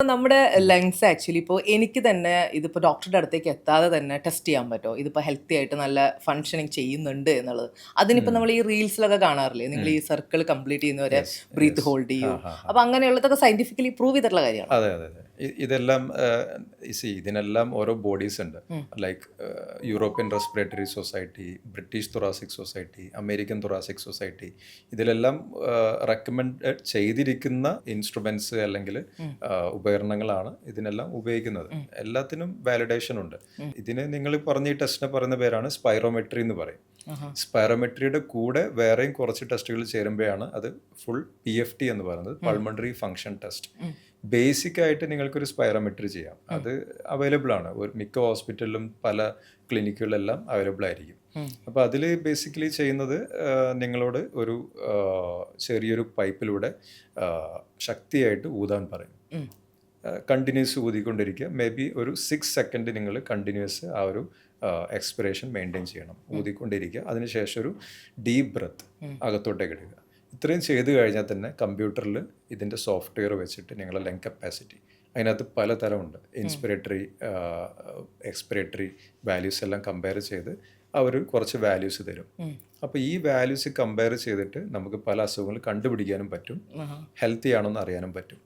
നമ്മുടെ lungs actually ഇപ്പോൾ എനിക്ക് തന്നെ ഇതിപ്പോൾ ഡോക്ടറുടെ അടുത്തേക്ക് എത്താതെ തന്നെ ടെസ്റ്റ് ചെയ്യാൻ പറ്റുമോ ഇതിപ്പോൾ ഹെൽത്തി ആയിട്ട് നല്ല ഫങ്ഷനിങ് ചെയ്യുന്നുണ്ട് എന്നുള്ളത്. അതിനിപ്പോൾ നമ്മൾ ഈ റീൽസിലൊക്കെ കാണാറില്ലേ? നിങ്ങൾ ഈ സർക്കിൾ കംപ്ലീറ്റ് ചെയ്യുന്നവരെ ബ്രീത്ത് ഹോൾഡ് ചെയ്യും. അപ്പോൾ അങ്ങനെയുള്ളതൊക്കെ സയന്റിഫിക്കലി പ്രൂവ് ചെയ്തിട്ടുള്ള കാര്യമാണ് അതെ അതെ. ഇതെല്ലാം സി ഇതിനെല്ലാം ഓരോ ബോഡീസ് ഉണ്ട്. Like European respiratory society British thoracic society American thoracic society ഇതിലെല്ലാം റെക്കമെൻഡ് ചെയ്തിരിക്കുന്ന ഇൻസ്ട്രുമെന്റ്സ് അല്ലെങ്കിൽ ഉപകരണങ്ങളാണ് ഇതിനെല്ലാം ഉപയോഗിക്കുന്നത്. എല്ലാത്തിനും വാലിഡേഷൻ ഉണ്ട്. ഇതിന് നിങ്ങൾ പറഞ്ഞ ഈ ടെസ്റ്റിനെ പറയുന്ന പേരാണ് സ്പൈറോമെട്രി എന്ന് പറയും. സ്പൈറോമെട്രിയുടെ കൂടെ വേറെയും കുറച്ച് ടെസ്റ്റുകൾ ചേരുമ്പോഴാണ് അത് ഫുൾ പി എഫ് ടി എന്ന് പറയുന്നത് പൾമണറി ഫങ്ഷൻ ടെസ്റ്റ് ബേസിക് ആയിട്ട് നിങ്ങൾക്കൊരു സ്പൈറോമെട്രി ചെയ്യാം. അത് അവൈലബിൾ ആണ് ഒരു മിക്ക ഹോസ്പിറ്റലിലും പല ക്ലിനിക്കുകളിലെല്ലാം അവൈലബിൾ ആയിരിക്കും അപ്പോൾ അതിൽ ബേസിക്കലി ചെയ്യുന്നത് നിങ്ങളോട് ഒരു ചെറിയൊരു പൈപ്പിലൂടെ ശക്തിയായിട്ട് ഊതാൻ പറയും. കണ്ടിന്യൂസ് ഊതിക്കൊണ്ടിരിക്കുക. മേ ബി ഒരു സിക്സ് സെക്കൻഡ് നിങ്ങൾ കണ്ടിന്യൂസ് ആ ഒരു എക്സ്പിറേഷൻ മെയിന്റെയിൻ ചെയ്യണം. ഊതിക്കൊണ്ടിരിക്കുക. അതിനുശേഷം ഒരു ഡീപ് ബ്രത്ത് അകത്തോട്ടേക്ക് എടുക്കുക ഇത്രയും ചെയ്തു കഴിഞ്ഞാൽ തന്നെ കമ്പ്യൂട്ടറിൽ ഇതിന്റെ സോഫ്റ്റ്വെയർ വെച്ചിട്ട് നിങ്ങളുടെ ലെങ് കപ്പാസിറ്റി. അതിനകത്ത് പലതരമുണ്ട്. ഇൻസ്പിറേറ്ററി എക്സ്പിറേറ്ററി വാല്യൂസ് എല്ലാം കമ്പയർ ചെയ്ത് അവർ കുറച്ച് വാല്യൂസ് തരും. അപ്പോൾ ഈ വാല്യൂസ് കമ്പയർ ചെയ്തിട്ട് നമുക്ക് പല അസുഖങ്ങൾ കണ്ടുപിടിക്കാനും പറ്റും. ഹെൽത്തി ആണോ എന്ന് അറിയാനും പറ്റും.